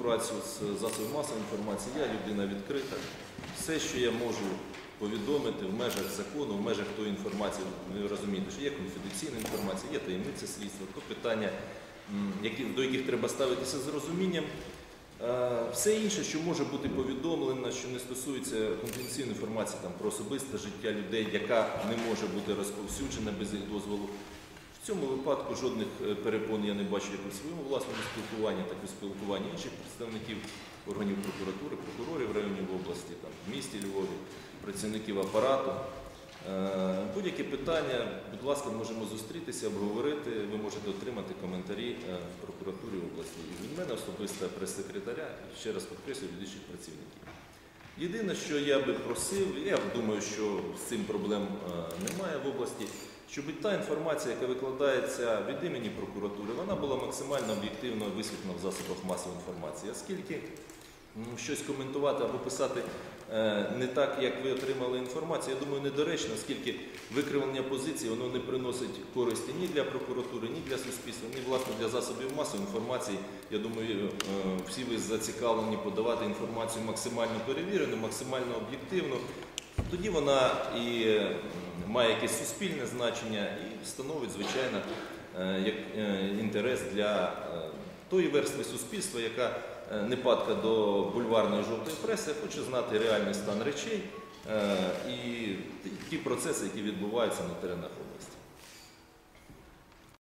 співпрацю з засобами масової інформації. Я людина відкрита. Все, що я можу повідомити в межах закону, в межах тої інформації, ви розумієте, що є конфіденційна інформація, є таємниця слідства, то питання, до яких треба ставитися з розумінням. Е, Все інше, що може бути повідомлено, що не стосується конфіденційної інформації там, про особисте життя людей, яка не може бути розповсюджена без їх дозволу. В цьому випадку жодних е, перепон я не бачу як у своєму власному спілкуванні, так і у спілкуванні інших представників органів прокуратури, прокурорів районів області, там, в місті Львові, працівників апарату. Е, Будь-які питання, будь ласка, можемо зустрітися, обговорити. Ви можете отримати коментарі е, в прокуратурі області. І від мене особисто прес-секретаря, ще раз підкреслюю, інших працівників. Єдине, що я би просив, я думаю, що з цим проблем е, немає в області, щоб та інформація, яка викладається від імені прокуратури, вона була максимально об'єктивно висвітлена в засобах масової інформації. Оскільки щось коментувати або писати е, не так, як ви отримали інформацію, я думаю, недоречно, оскільки викривлення позиції воно не приносить користі ні для прокуратури, ні для суспільства, ні власне для засобів масової інформації. Я думаю, е, всі ви зацікавлені подавати інформацію максимально перевірену, максимально об'єктивно. Тоді вона і е, має якесь суспільне значення і становить, звичайно, як інтерес для тої верстви суспільства, яка е, не падка до бульварної жовтої преси, я хочу знати реальний стан речей е, і ті процеси, які відбуваються на теренах області.